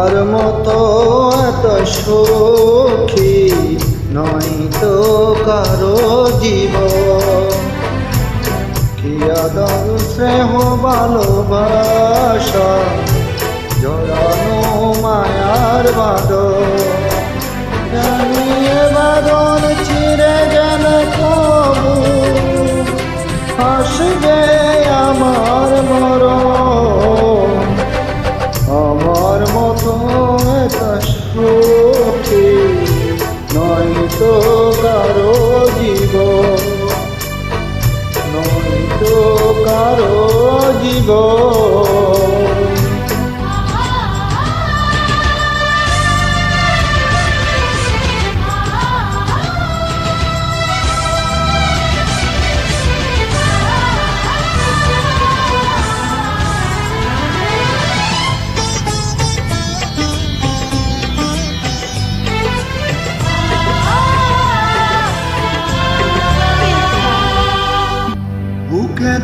আমার মতো এত সুখী নয় তো কারও জীব স্নেহ ভালোবাসা জড়ানো মায়ার বাদর go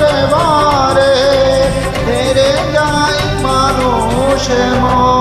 বারে বারে হেরে যায় মানুষ মন।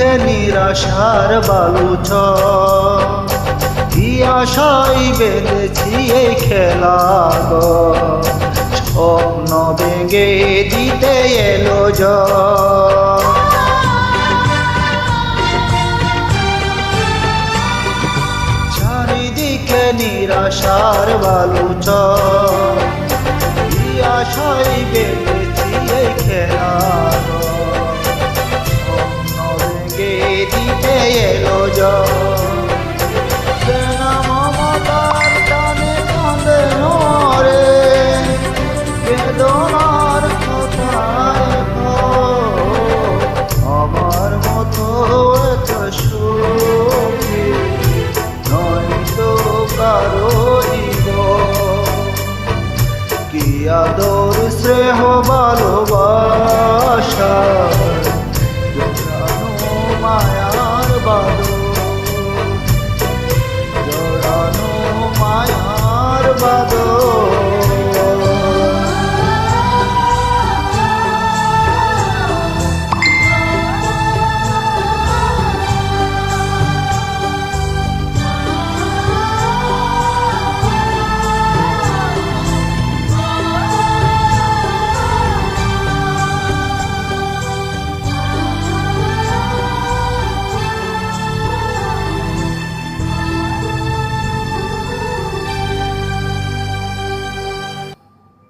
চারিদিকে নিরাশার বালুচ কি আশাই বেঁধেছি এই খেলা স্বপ্ন ভেঙে দিতে এলো চারিদিকে নিরাশার বালুচ কি আশাই বেঁধেছি এই খেলা বাদর